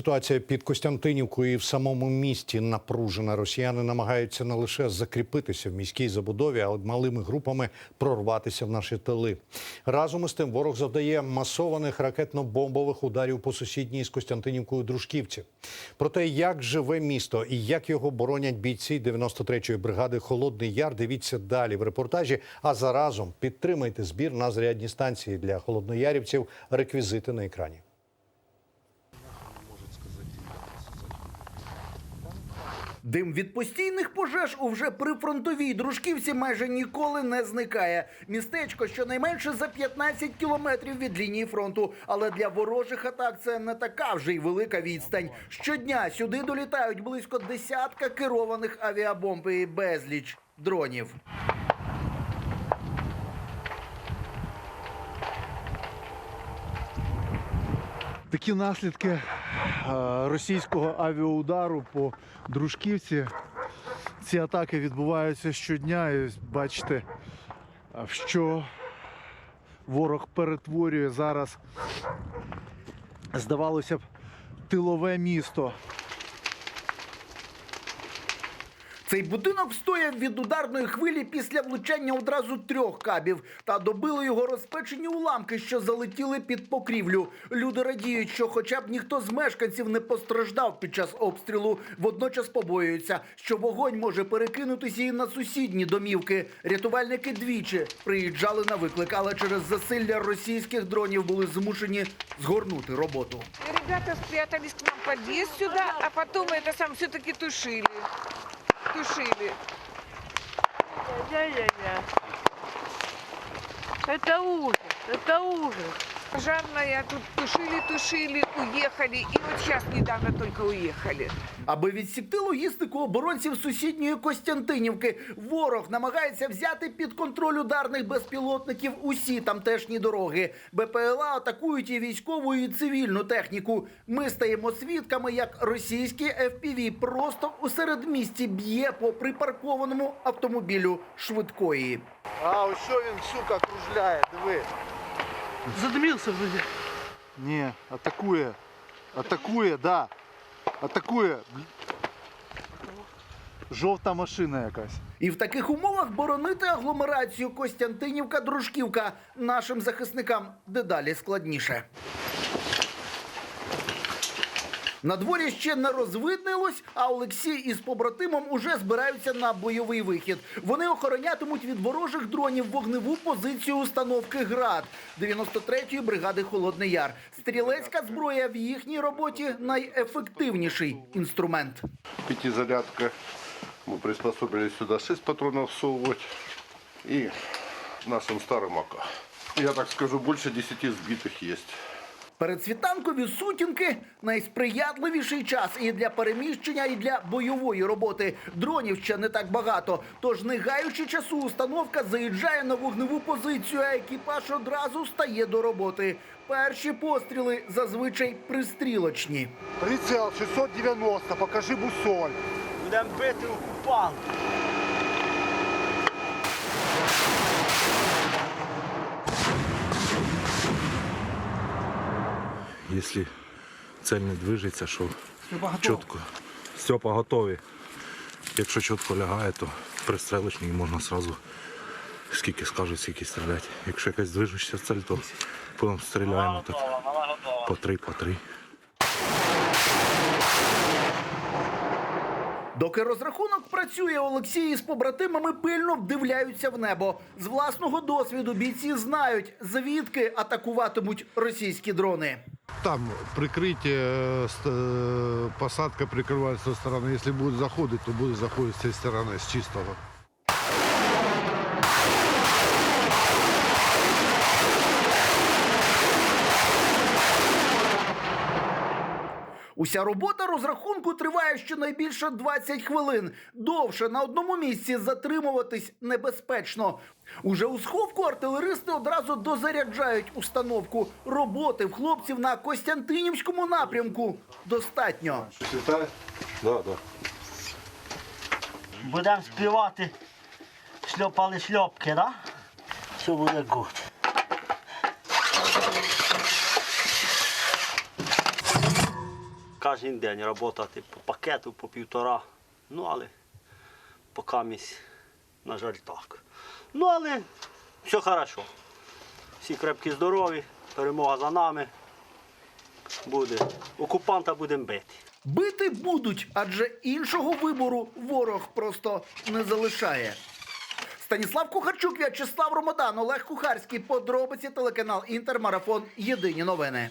Ситуація під Костянтинівкою і в самому місті напружена. Росіяни намагаються не лише закріпитися в міській забудові, а й малими групами прорватися в наші тили. Разом із тим ворог завдає масованих ракетно-бомбових ударів по сусідній з Костянтинівкою Дружківці. Про те, як живе місто і як його боронять бійці 93-ї бригади Холодний Яр, дивіться далі в репортажі. А заразом підтримайте збір на зарядні станції для холодноярівців. Реквізити на екрані. Дим від постійних пожеж у вже прифронтовій дружківці майже ніколи не зникає. Містечко щонайменше за 15 кілометрів від лінії фронту. Але для ворожих атак це не така вже й велика відстань. Щодня сюди долітають близько десятка керованих авіабомб і безліч дронів. Такі наслідки е, російського авіаудару по Дружківці. Ці атаки відбуваються щодня. І бачите, що ворог перетворює зараз, здавалося б, тилове місто. Цей будинок встояв від ударної хвилі після влучання одразу трьох кабів та добили його розпечені уламки, що залетіли під покрівлю. Люди радіють, що хоча б ніхто з мешканців не постраждав під час обстрілу. Водночас побоюються, що вогонь може перекинутися і на сусідні домівки. Рятувальники двічі приїжджали на виклик, але через засилля російських дронів були змушені згорнути роботу. Ребята спрятались к нам в подъезд сюда, а потом это сам все-таки тушили. Тушили. Я-я-я. Это ужас, это ужас. Пожарная тут тушили, тушили, уехали. И вот сейчас недавно только уехали. Аби відсікти логістику оборонців сусідньої Костянтинівки, ворог намагається взяти під контроль ударних безпілотників усі тамтешні дороги. БПЛА атакують і військову, і цивільну техніку. Ми стаємо свідками, як російський FPV просто у середмісті б'є по припаркованому автомобілю швидкої. А ось що він, сука, кружляє, диви. Задымился вроде. Ні, атакує. Атакує, да. Атакує. Жовта машина якась. І в таких умовах боронити агломерацію Костянтинівка-Дружківка нашим захисникам дедалі складніше. На дворі ще не розвиднилось, а Олексій із побратимом уже збираються на бойовий вихід. Вони охоронятимуть від ворожих дронів вогневу позицію установки ГРАД 93-ї бригади Холодний Яр. Стрілецька зброя в їхній роботі найефективніший інструмент. пятизарядка. Мы приспособились сюда 6 патронов всовывать. И нашим старым АК. Я так скажу, больше 10 сбитых есть. Передсвітанкові сутінки найсприятливіший час і для переміщення, і для бойової роботи. Дронів ще не так багато. Тож, не гаючи часу, установка заїжджає на вогневу позицію, а екіпаж одразу стає до роботи. Перші постріли зазвичай пристрілочні. Прицел 690, покажи бусоль. Будемо бити окупант. Если цель не движеться, що чітко. Степа готові. Якщо чітко лягає, то пристрелочник можна одразу скільки скажуть, скільки стріляти. Якщо якась движуща цель, то потім стріляємо так по три, по три. Доки розрахунок працює, Олексій із побратимами пильно вдивляються в небо. З власного досвіду бійці знають, звідки атакуватимуть російські дрони. Там прикрытие, э, ст- э, посадка прикрывается со стороны. Если будет заходить, то будет заходить с этой стороны, с чистого. Уся робота розрахунку триває щонайбільше 20 хвилин. Довше на одному місці затримуватись небезпечно. Уже у сховку артилеристи одразу дозаряджають установку. Роботи в хлопців на Костянтинівському напрямку достатньо. Да, да. Будемо співати. Шльопали шльопки, да? Все буде гуд. Кожен день працювати по пакету, по півтора. Ну, але поки місь, на жаль, так. Ну, але все хорошо. Всі крепкі, здорові, перемога за нами. Буде. Окупанта будемо бити. Бити будуть, адже іншого вибору ворог просто не залишає. Станіслав Кухарчук, В'ячеслав Ромодан, Олег Кухарський. Подробиці телеканал Інтермарафон. Єдині новини.